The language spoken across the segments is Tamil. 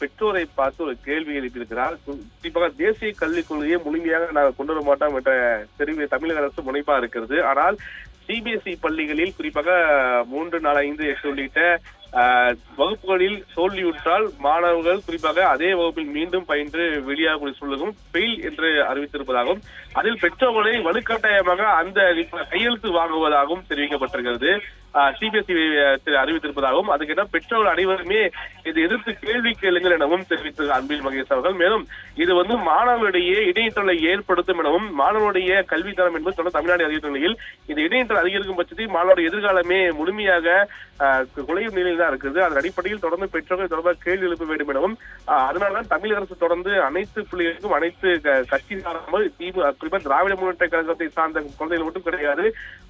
பெற்றோரை பார்த்து ஒரு கேள்வி எழுப்பியிருக்கிறார். குறிப்பாக தேசிய கல்விக் கொள்கையை முழுமையாக நாங்கள் கொண்டு வர மாட்டோம் என்ற தெரிவி தமிழக அரசு முனைப்பா இருக்கிறது. ஆனால் சிபிஎஸ்இ பள்ளிகளில் குறிப்பாக மூன்று நாலு ஐந்து எட்டு உள்ளிட்ட ஆஹ், வகுப்புகளில் தோல்வியுற்றால் மாணவர்கள் குறிப்பாக அதே வகுப்பில் மீண்டும் பயின்று வெளியாகக்கூடிய சூழலும் ஃபெயில் என்று அறிவித்திருப்பதாகவும் அதில் பெற்றோர்களை வலுக்கட்டாயமாக அந்த கையெழுத்து வாங்குவதாகவும் தெரிவிக்கப்பட்டிருக்கிறது. சிபிஎஸ்இ அறிவித்திருப்பதாகவும் அதுக்கிட்ட பெற்றோர்கள் அனைவருமே இதை எதிர்த்து கேள்வி கேளுங்கள் எனவும் தெரிவித்தது அன்பில் மகேஷ் அவர்கள். மேலும் இது வந்து மாணவர்களிடையே இடைநிற்றலை ஏற்படுத்தும் எனவும் மாணவருடைய கல்வித்தரம் என்பது தொடர் தமிழ்நாடு அறிவித்த நிலையில் இந்த இடைநிற்றல் அதிகரிக்கும் பட்சத்தில் மாணவருடைய எதிர்காலமே முழுமையாக குலையும் நிலையில் தான் இருக்குது. அதன் அடிப்படையில் தொடர்ந்து பெற்றோர்கள் தொடர்பாக கேள்வி எழுப்ப வேண்டும் எனவும் அதனால்தான் தமிழக அரசு தொடர்ந்து அனைத்து பிள்ளைகளுக்கும் அனைத்து கட்சி சாராமல் திமுக குறிப்பாக திராவிட முன்னேற்ற கழகத்தை சார்ந்த குழந்தைகள் மட்டும் கிடையாது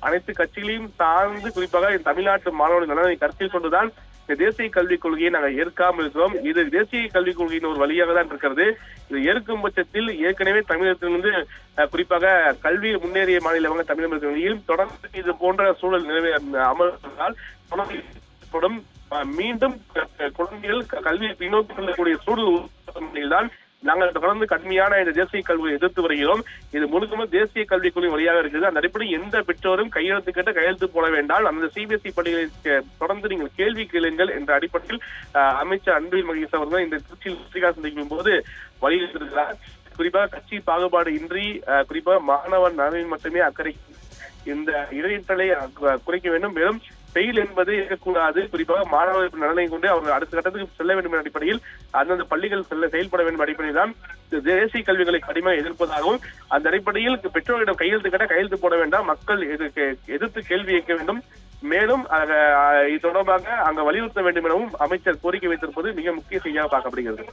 அனைத்து கட்சிகளையும் சார்ந்து குறிப்பாக இந்த தமிழ்நாட்டு மாணவர்கள் நலனை கருத்தில் கொண்டுதான் இந்த தேசிய கல்விக் கொள்கையை நாங்கள் ஏற்காமல் இருக்கிறோம். இது தேசிய கல்விக் கொள்கையின் ஒரு வழியாக தான் இருக்கிறது. இது ஏற்கும் பட்சத்தில் ஏற்கனவே தமிழகத்திலிருந்து குறிப்பாக கல்வி முன்னேறிய மாநிலமாக தமிழகம் இருக்கிற நிலையில் தொடர்ந்து இது போன்ற சூழல் நிலவே அமர்ந்தால் தொடர்ந்து மீண்டும் குழந்தைகள் கல்வியை பின்னோக்கி செல்லக்கூடிய சூழல் தான் நாங்கள் தொடர்ந்து கடுமையான இந்த தேசிய கல்வியை எதிர்த்து வருகிறோம். இது முழுக்கமே தேசிய கல்விக் குழு வழியாக இருக்குது அந்த அடிப்படையில் எந்த பெற்றோரும் கையெழுத்து கேட்ட கையெழுத்து போட வேண்டாம். அந்த சிபிஎஸ்இ பள்ளிகளை தொடர்ந்து நீங்கள் கேள்வி கேளுங்கள் என்ற அடிப்படையில் அஹ், அமைச்சர் அன்பில் மகேஷ் அவர்கள் இந்த திருச்சியில் பத்திரிகா சந்திக்கும் போது வலியுறுத்திருக்கிறார் குறிப்பாக கட்சி பாகுபாடு இன்றி அஹ், குறிப்பாக மாணவன் நலனில் மட்டுமே அக்கறை இந்த இடைநிற்றலை குறைக்க வேண்டும். மேலும் செயல் என்பது இருக்கக்கூடாது. குறிப்பாக மாணவர்கள் நலனை கொண்டு அவர்கள் அடுத்த கட்டத்துக்கு செல்ல வேண்டும் என்ற அடிப்படையில் அந்தந்த பள்ளிகள் செல்ல செயல்பட வேண்டும் அடிப்படையில் தான் தேசிய கல்விகளை கடுமையாக எதிர்ப்பதாகவும் அந்த அடிப்படையில் பெற்றோர்களிடம் கையெழுத்து கேட்டால் கையெழுத்து போட வேண்டாம். மக்கள் எதிர்த்து கேள்வி இயக்க வேண்டும். மேலும் இது தொடர்பாக அங்க வலியுறுத்த வேண்டும் எனவும் அமைச்சர் கோரிக்கை வைத்திருப்பது மிக முக்கிய செய்தியாக பார்க்கப்படுகிறது.